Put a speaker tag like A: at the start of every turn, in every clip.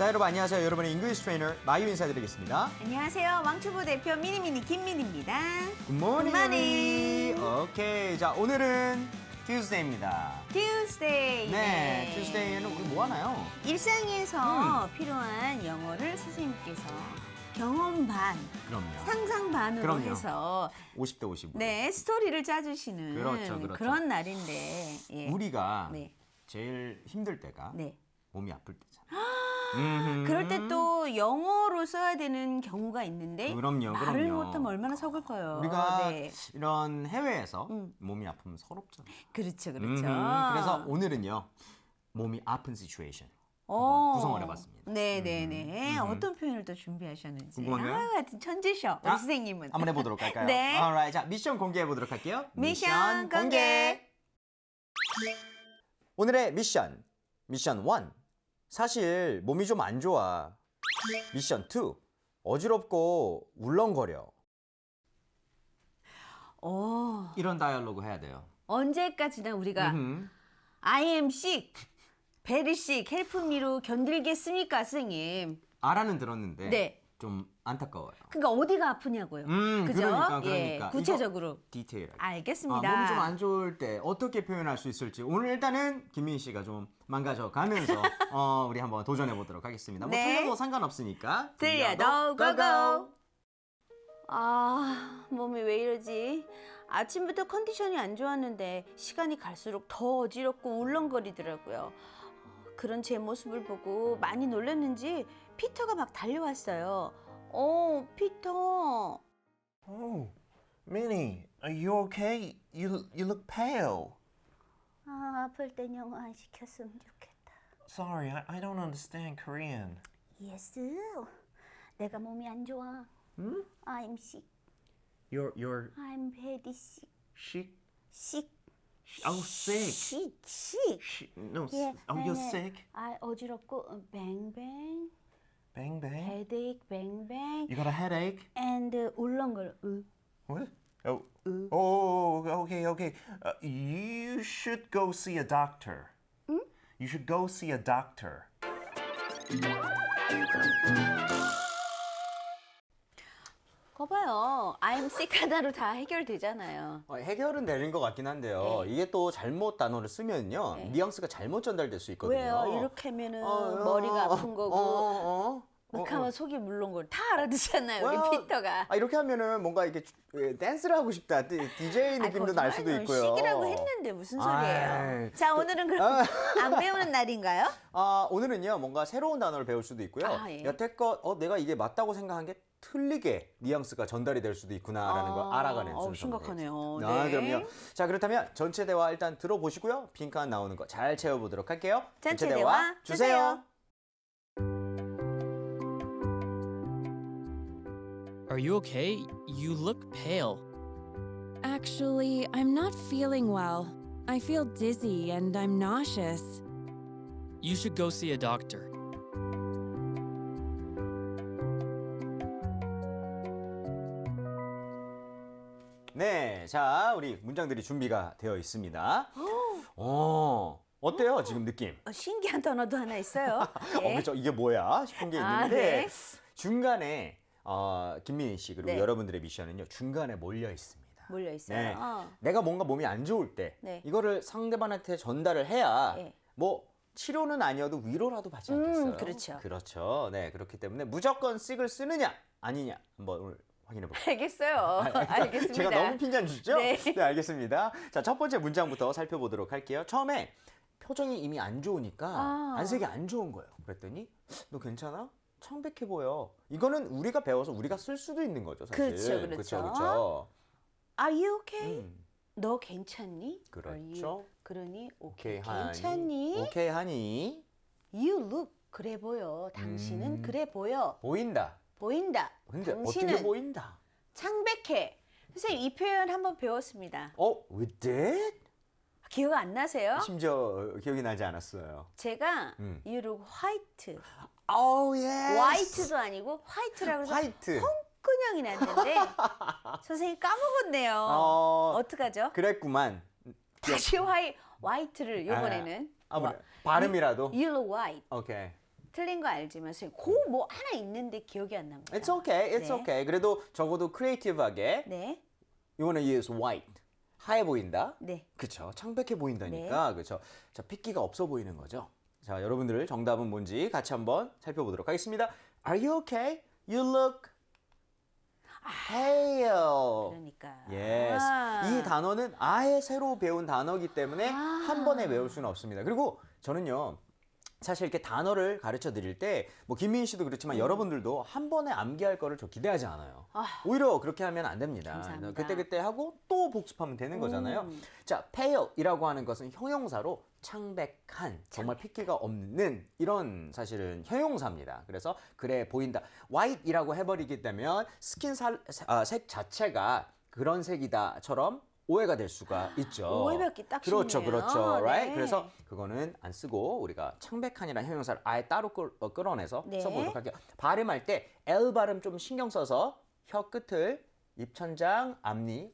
A: 자, 여러분 안녕하세요. 여러분의 잉글리시 트레이너 마유 인사드리겠습니다.
B: 안녕하세요. 왕초보 대표 미니미니 김민입니다.
A: 굿모닝.
B: 굿모닝.
A: 오케이. 자, 오늘은 Tuesday입니다.
B: Tuesday.
A: 네, Tuesday에는 우리 뭐 하나요?
B: 일상에서 필요한 영어를 선생님께서 경험 반,
A: 그럼요.
B: 상상 반으로
A: 그럼요.
B: 해서
A: 50대 50.
B: 네 스토리를 짜주시는
A: 그렇죠, 그렇죠.
B: 런 날인데 예.
A: 우리가
B: 네.
A: 제일 힘들 때가
B: 네.
A: 몸이 아플 때잖아요.
B: 그럴 때 또 영어로 써야 되는 경우가 있는데
A: 그럼요,
B: 말을
A: 그럼요.
B: 못하면 얼마나 속을까요?
A: 우리가
B: 네.
A: 이런 해외에서
B: 음.
A: 몸이 아프면 서럽잖아요.
B: 그렇죠, 그렇죠.
A: 음흠. 그래서 오늘은요. 몸이 아픈 시츄에이션
B: 어.
A: 구성을 해봤습니다.
B: 네, 네, 네.
A: 음.
B: 어떤 표현을 또 준비하셨는지.
A: 궁금한가요?
B: 아, 같은 천재셔. 우리
A: 아,
B: 선생님은.
A: 한번 해보도록 할까요?
B: 네.
A: Alright, 자 미션 공개해 보도록 할게요.
B: 미션 공개.
A: 오늘의 미션 미션 1 사실 몸이 좀 안 좋아. 미션 2 어지럽고 울렁거려.
B: 오,
A: 이런 다이얼로그 해야 돼요.
B: 언제까지나 우리가
A: 음흠.
B: I am sick, very sick, help me로 견딜겠습니까, 선생님?
A: 알아는 들었는데
B: 네.
A: 좀 안타까워요.
B: 그러니까 어디가 아프냐고요.
A: 음,
B: 그죠?
A: 그러니까
B: 예,
A: 그러니까
B: 구체적으로.
A: 디테일하게.
B: 알겠습니다.
A: 아, 몸이 좀 안 좋을 때 어떻게 표현할 수 있을지 오늘 일단은 김민 씨가 좀 망가져 가면서 어, 우리 한번 도전해 보도록 하겠습니다. 뭐
B: 네.
A: 틀려도 상관없으니까
B: 들려도 고고. 아, 몸이 왜 이러지? 아침부터 컨디션이 안 좋았는데 시간이 갈수록 더 어지럽고 울렁거리더라고요. 어, 그런 제 모습을 보고 많이 놀랐는지 피터가 막 달려왔어요. 어, 피터.
C: Oh, Minnie, are you okay? You you look pale.
B: 아, 아플 땐 영어 안 시켰으면 좋겠다.
C: Sorry, I, I don't understand Korean.
B: 예스. 내가 몸이 안 좋아. I'm sick.
C: You're you're
B: I'm very sick.
C: sick.
B: sick.
C: Oh, sick.
B: sick. sick.
C: Sh- no, s-
B: 예,
C: oh, you're
B: 네 네.
C: sick.
B: 아 어지럽고 어, 뱅뱅,
C: Bang bang.
B: 헤데이크 뱅뱅,
C: You got a headache?
B: and 울렁거려. 으.
C: What? Oh. Oh, okay, okay. Uh, you should go see a doctor. You should go see a doctor.
B: 거봐요. I'm sick 하나로 다 해결되잖아요.
A: 어, 해결은 되는 것 같긴 한데요.
B: 네.
A: 이게 또 잘못 단어를 쓰면요. 뉘앙스가 잘못 전달될 수 있거든요.
B: 왜요? 이렇게 하면은
A: 어,
B: 머리가
A: 어,
B: 아픈 거고,
A: 어, 어, 어.
B: 이렇게
A: 어, 어.
B: 하면 속이 물렁거려. 다 알아듣잖아요, 우리
A: 와,
B: 피터가.
A: 아, 이렇게 하면은 뭔가 이렇게 주- 예, 댄스를 하고 싶다. DJ 느낌도 날 수도. 있고요.
B: 식이라고 했는데 무슨 소리예요?
A: 아이,
B: 자, 오늘은 그럼 안 배우는 날인가요?
A: 아, 오늘은요. 뭔가 새로운 단어를 배울 수도 있고요.
B: 아, 예.
A: 여태껏 어, 내가 이게 맞다고 생각한 게 틀리게 뉘앙스가 전달이 될 수도 있구나라는 걸
B: 아,
A: 알아가는
B: 어우,
A: 순서.
B: 심각하네요.
A: 아,
B: 네.
A: 그럼요. 자, 그렇다면 전체 대화 일단 들어보시고요. 빈칸 나오는 거 잘 채워보도록 할게요.
B: 전체 대화 주세요.
D: Are you okay? You look pale.
E: Actually, I'm not feeling well. I feel dizzy and I'm nauseous.
D: You should go see a doctor.
A: 자, 우리 문장들이 준비가 되어 있습니다. 어, 어때요, 지금 느낌?
B: 어, 신기한 단어도 하나 있어요.
A: 어, 그렇죠. 이게 뭐야 싶은 게
B: 아,
A: 있는데
B: 네.
A: 중간에 어, 김민희 씨 그리고
B: 네.
A: 여러분들의 미션은요 중간에 몰려 있습니다.
B: 몰려 있어요.
A: 네.
B: 어.
A: 내가 뭔가 몸이 안 좋을 때
B: 네.
A: 이거를 상대방한테 전달을 해야
B: 네.
A: 뭐 치료는 아니어도 위로라도 받지 않겠어요.
B: 음, 그렇죠.
A: 그렇죠. 네, 그렇기 때문에 무조건 씩을 쓰느냐 아니냐 한번 오늘 확인해 볼게요.
B: 알겠어요. 알겠습니다.
A: 제가 너무 핀잔 주죠?
B: 네.
A: 알겠습니다. 자, 첫 번째 문장부터 살펴보도록 할게요. 처음에 표정이 이미 안 좋으니까
B: 아.
A: 안색이 안 좋은 거예요. 그랬더니 너 괜찮아? 창백해 보여. 이거는 우리가 배워서 우리가 쓸 수도 있는 거죠, 사실.
B: 그렇죠, 그렇죠.
A: 그렇죠.
B: Are you okay?
A: 음,
B: 너 괜찮니?
A: 그렇죠.
B: 그러니 오케이.
A: 하니.
B: 괜찮니?
A: 오케이 하니.
B: You look 그래 보여. 당신은
A: 음.
B: 그래 보여.
A: 보인다.
B: 보인다.
A: 근데
B: 당신은
A: 어떻게 보인다?
B: 창백해. 선생님 이 표현 한번 배웠습니다.
A: 어, with that?
B: 기억 안 나세요?
A: 심지어 기억이 나지 않았어요.
B: 제가
A: 음.
B: you look white.
A: Oh, yes.
B: 화이트도 아니고 화이트라고 해서
A: 화이트.
B: 끈형이 났는데 선생님 까먹었네요.
A: 어,
B: 어 떡하죠?
A: 그랬구만.
B: 다시 화이 화이트를 이번에는
A: 아, 뭐 발음이라도.
B: You look white.
A: 오케이.
B: 틀린 거 알지만 선생님 그뭐 하나 있는데 기억이 안 납니다.
A: It's okay, it's
B: 네.
A: okay. 그래도 적어도 크리에이티브하게
B: 네.
A: You wanna use white. 하얘 보인다.
B: 네.
A: 그쵸. 창백해 보인다니까. 그쵸. 자, 핏기가 없어 보이는 거죠. 자, 여러분들 정답은 뭔지 같이 한번 살펴보도록 하겠습니다. Are you okay? You look pale.
B: 그러니까.
A: Yes.
B: 아.
A: 이 단어는 아예 새로 배운 단어이기 때문에
B: 아.
A: 한 번에 외울 수는 없습니다. 그리고 저는요. 사실 이렇게 단어를 가르쳐 드릴 때 뭐 김민 씨도 그렇지만 여러분들도 한 번에 암기할 거를 저 기대하지 않아요.
B: 음. 아.
A: 오히려 그렇게 하면 안 됩니다.
B: 감사합니다.
A: 그때 그때 하고 또 복습하면 되는 거잖아요.
B: 음.
A: 자, pale이라고 하는 것은 형용사로 창백한, 정말 핏기가 없는 이런 사실은 형용사입니다. 그래서 그래 보인다. white이라고 해버리게 되면 스킨 살, 아, 색 자체가 그런 색이다처럼 오해가 될 수가 있죠.
B: 오해받기 딱
A: 그렇죠,
B: 쉽네요.
A: 그렇죠, right?
B: 네.
A: 그래서 그거는 안 쓰고 우리가 창백한이라는 형용사를 아예 따로 끌, 어, 끌어내서
B: 네.
A: 써보도록 할게요. 발음할 때 L 발음 좀 신경 써서 혀 끝을 입천장, 앞니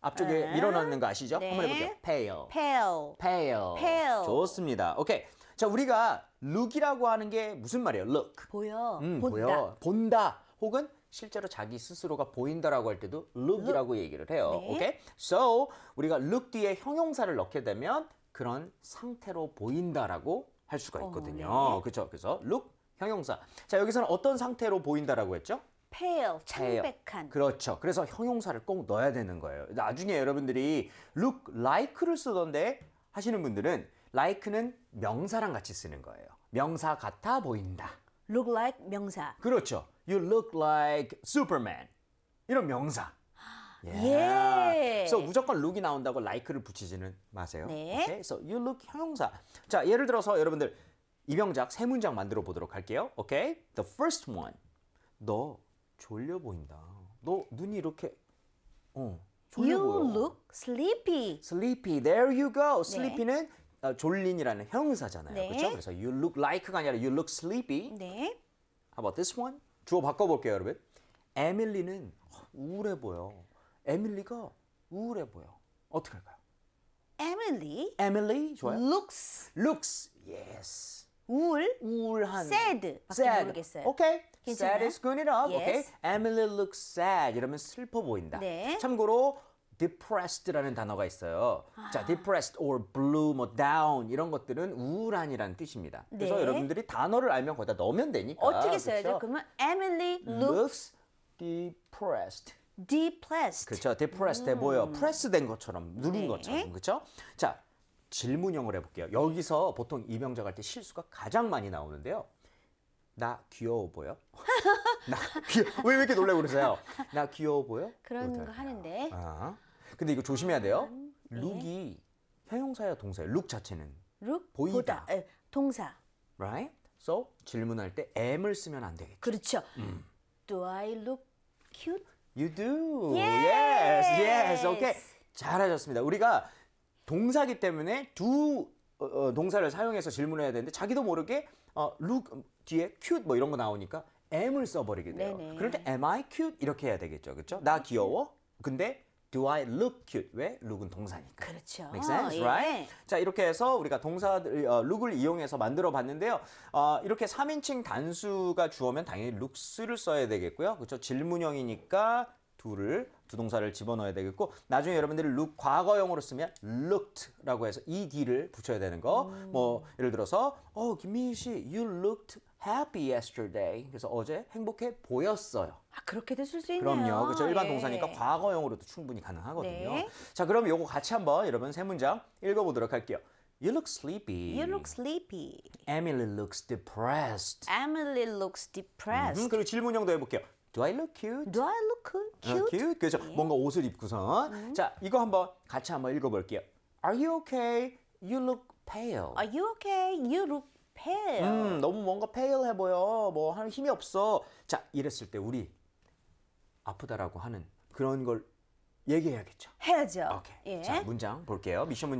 A: 앞쪽에
B: 네.
A: 밀어넣는 거 아시죠?
B: 네.
A: 한번 해볼게요. pale,
B: pale.
A: pale.
B: pale.
A: 좋습니다. 오케이. 자, 우리가 look이라고 하는 게 무슨 말이에요? look.
B: 보여.
A: 음,
B: 본다.
A: 보여. 본다. 혹은 실제로 자기 스스로가 보인다라고 할 때도 look이라고 얘기를 해요.
B: 네.
A: 오케이? So, 우리가 look 뒤에 형용사를 넣게 되면 그런 상태로 보인다라고 할 수가
B: 어,
A: 있거든요.
B: 네.
A: 그렇죠? 그래서 look 형용사. 자, 여기서는 어떤 상태로 보인다라고 했죠?
B: pale. 창백한.
A: 그렇죠. 그래서 형용사를 꼭 넣어야 되는 거예요. 나중에 여러분들이 look like를 쓰던데 하시는 분들은 like는 명사랑 같이 쓰는 거예요. 명사 같아 보인다.
B: look like 명사.
A: 그렇죠. You look like Superman. 이런 명사.
B: 예.
A: 그래서 무조건 look이 나온다고 like를 붙이지는 마세요.
B: 네.
A: 오케이? So you look 형용사. 자, 예를 들어서 여러분들 이병작 세 문장 만들어 보도록 할게요. 오케이? The first one. 너 졸려 보인다. 너 눈이 이렇게 어, 졸려
B: You
A: 보여.
B: look sleepy.
A: sleepy. There you go. sleepy는 어, 졸린이라는 형용사잖아요.
B: 네.
A: 그렇죠? 그래서 you look like가 아니라 you look sleepy.
B: 네.
A: How about this one? 주어 바꿔볼게요, 여러분. 에밀리는 우울해 보여. 에밀리가 우울해 보여. 어떻게 할까요?
B: Emily
A: 에밀리 좋아요.
B: looks
A: Looks, yes.
B: 우울.
A: 우울한.
B: sad. 밖에. 모르겠어요.
A: Okay.
B: 괜찮아요?
A: Sad is good enough.
B: Yes.
A: Okay. Emily looks sad. 이러면 슬퍼 보인다.
B: 네.
A: 참고로 depressed라는 단어가 있어요.
B: 아.
A: 자, depressed or blue, 뭐 down 이런 것들은 우울한이라는 뜻입니다. 그래서
B: 네.
A: 여러분들이 단어를 알면 거기다 넣으면 되니까.
B: 어떻게 써야죠? 그러면 Emily looks
A: looks depressed.
B: depressed.
A: 그렇죠. depressed 돼 보여. 프레스 된 것처럼 누른
B: 음. 네.
A: 것처럼. 그렇죠? 자, 질문형을 해 볼게요. 여기서 보통 이병작 할 때 실수가 가장 많이 나오는데요. 나 귀여워 보여? 나 귀여 왜, 왜 이렇게 놀라고 그러세요? 나 귀여워 보여?
B: 그런? 거 하는데
A: 아. 근데 이거 조심해야 돼요.
B: 네.
A: 룩이 형용사야 동사야. 룩 자체는.
B: look
A: 보이다.
B: 보다. 에, 동사.
A: right? So 질문할 때 am을 쓰면 안 되겠죠.
B: 그렇죠.
A: 음.
B: Do I look cute?
A: You do.
B: Yes.
A: Yes. Yes. Okay. 잘하셨습니다. 우리가 동사기 때문에 두 어, 어, 동사를 사용해서 질문해야 되는데 자기도 모르게 어, look 뒤에 cute 뭐 이런 거 나오니까 am을 써버리게 돼요.
B: 네네.
A: 그럴 때 am I cute 이렇게 해야 되겠죠, 그렇죠? 나 귀여워? 근데 do I look cute? 왜? look은 동사니까.
B: 그렇죠.
A: Make sense,
B: 예.
A: right? 자 이렇게 해서 우리가 동사들 어, 룩을 이용해서 만들어 봤는데요. 어, 이렇게 3인칭 단수가 주어면 당연히 looks를 써야 되겠고요. 그렇죠? 질문형이니까 두를 두 동사를 집어넣어야 되겠고 나중에 여러분들이 look 과거형으로 쓰면 looked라고 해서 ed를 붙여야 되는 거. 뭐 예를 들어서 어 김민희 씨 you looked happy yesterday. 그래서 어제 행복해 보였어요.
B: 아, 그렇게도 쓸 수 있네요.
A: 그럼요. 그렇죠. 일반
B: 예.
A: 동사니까 과거형으로도 충분히 가능하거든요.
B: 네.
A: 자, 그럼 요거 같이 한번 여러분 세 문장 읽어보도록 할게요. You look sleepy.
B: You look sleepy.
A: Emily looks depressed.
B: Emily looks depressed.
A: 음, 그리고 질문형도 해볼게요. Do I look cute?
B: Do I look
A: 어,
B: cute?
A: cute? 그렇죠. 뭔가 옷을 입고선. 자, 이거 한번 같이 한번 읽어볼게요. Are you okay? You look pale.
B: Are you okay? You look pale.
A: 음, 너무 뭔가 pale 해 보여. 뭐 하는 힘이 없어. 자, 이랬을 때 우리 아프다라고 하는 그런 걸 얘기해야겠죠.
B: 해야죠.
A: 오케이.
B: 예.
A: 자, 문장 볼게요. 미션 문장.